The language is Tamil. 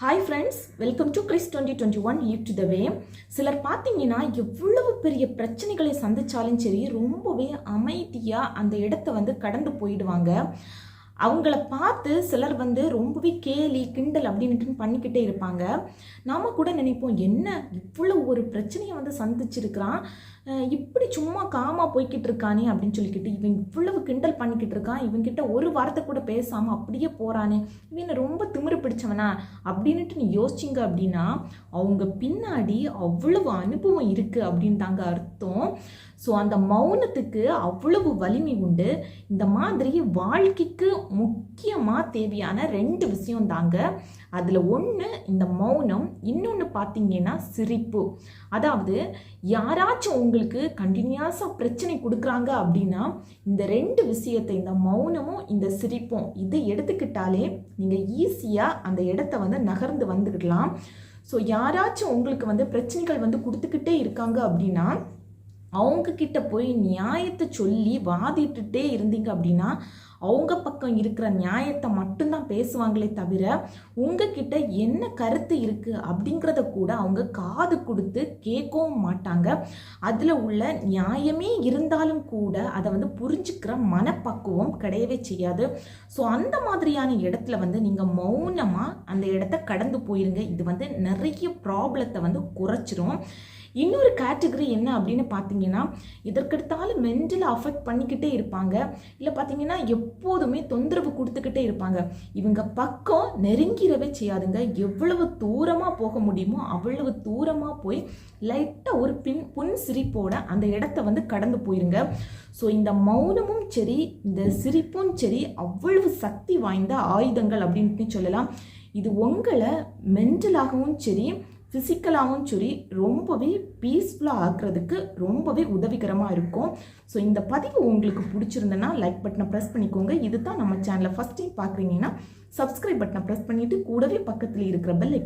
Hi friends welcome to Chris twenty twenty one leave to the way சிலர் பார்த்தீங்கன்னா எவ்வளவு பெரிய பிரச்சனைகளை சந்தித்தாலும் சரி ரொம்பவே அமைதியாக அந்த இடத்த வந்து கடந்து போயிடுவாங்க. அவங்கள பார்த்து சிலர் வந்து ரொம்பவே கேலி கிண்டல் அப்படின்ட்டு பண்ணிக்கிட்டே இருப்பாங்க. நாம கூட நினைப்போம் என்ன இவ்வளோ ஒரு பிரச்சனையை வந்து சந்திச்சிருக்கிறான்? இப்படி சும்மா காமா போய்கிட்டு இருக்கானே அப்படின்னு சொல்லிக்கிட்டு இவன் இவ்வளவு கிண்டல் பண்ணிக்கிட்டு இருக்கான். இவன்கிட்ட ஒரு வார்த்தை கூட பேசாமல் அப்படியே போறானே. இவன் ரொம்ப திமிரு பிடிச்சவனா? அப்படின்ட்டு நீ யோசிச்சிங்க அப்படின்னா அவங்க பின்னாடி அவ்வளவு அனுபவம் இருக்குது அப்படின்னு தாங்க அர்த்தம். ஸோ அந்த மௌனத்துக்கு அவ்வளவு வலிமை உண்டு. இந்த மாதிரி வாழ்க்கைக்கு முக்கியமாக தேவையான ரெண்டு விஷயம் தாங்க அதில் ஒன்று இந்த மௌனம். இன்னொன்று பார்த்தீங்கன்னா சிரிப்பு. அதாவது யாராச்சும் உங்களுக்கு கண்டினியூஸாக பிரச்சனை கொடுக்குறாங்க அப்படின்னா இந்த ரெண்டு விஷயத்தை இந்த மௌனமும் இந்த சிரிப்பும் இதை எடுத்துக்கிட்டாலே நீங்கள் ஈஸியாக அந்த இடத்த வந்து நகர்ந்து வந்துக்கிடலாம் ஸோ யாராச்சும் உங்களுக்கு வந்து பிரச்சனைகள் வந்து கொடுத்துக்கிட்டே இருக்காங்க அப்படின்னா அவங்க கிட்ட போய் நியாயத்தை சொல்லி வாதிட்டுட்டே இருந்தீங்க அப்படின்னா அவங்க பக்கம் இருக்கிற நியாயத்தை மட்டும்தான் பேசுவாங்களே தவிர உங்ககிட்ட என்ன கருத்து இருக்கு அப்படிங்கிறத கூட அவங்க காது கொடுத்து கேட்கவும் மாட்டாங்க. அதில் உள்ள நியாயமே இருந்தாலும் கூட அதை வந்து புரிஞ்சுக்கிற மனப்பக்குவம் கிடையவே செய்யாது. ஸோ அந்த மாதிரியான இடத்துல வந்து நீங்கள் மௌனமாக அந்த இடத்த கடந்து போயிருங்க. இது வந்து நிறைய ப்ராப்ளத்தை வந்து குறைச்சிரும். இன்னொரு கேட்டகரி என்ன அப்படின்னு பார்த்தீங்கன்னா இதற்கெடுத்தாலும் மென்டல் அஃபெக்ட் பண்ணிக்கிட்டே இருப்பாங்க. இல்லை பார்த்தீங்கன்னா எப்போதுமே தொந்தரவு கொடுத்துக்கிட்டே இருப்பாங்க. இவங்க பக்கம் நெருங்கிறவே செய்யாதுங்க. எவ்வளவு தூரமாக போக முடியுமோ அவ்வளவு தூரமாக போய் லைட்டாக ஒரு பின் புன் சிரிப்போட அந்த இடத்த வந்து கடந்து போயிருங்க. ஸோ இந்த மௌனமும் சரி இந்த சிரிப்பும் சரி அவ்வளவு சக்தி வாய்ந்த ஆயுதங்கள் அப்படின்ட்டு சொல்லலாம். இது உங்களை மென்டலாகவும் சரி ஃபிசிக்கலாகவும் சரி ரொம்பவே பீஸ்ஃபுல்லாக ஆக்குறதுக்கு ரொம்பவே உதவிகரமாக இருக்கும். ஸோ இந்த பதிவு உங்களுக்கு பிடிச்சிருந்தேன்னா லைக் பட்டனை ப்ரெஸ் பண்ணிக்கோங்க. இது தான் நம்ம சேனலை ஃபஸ்ட் டைம் பார்க்குறீங்கன்னா சப்ஸ்கிரைப் பட்டனை ப்ரெஸ் பண்ணிவிட்டு கூடவே பக்கத்தில் இருக்கிற பெல்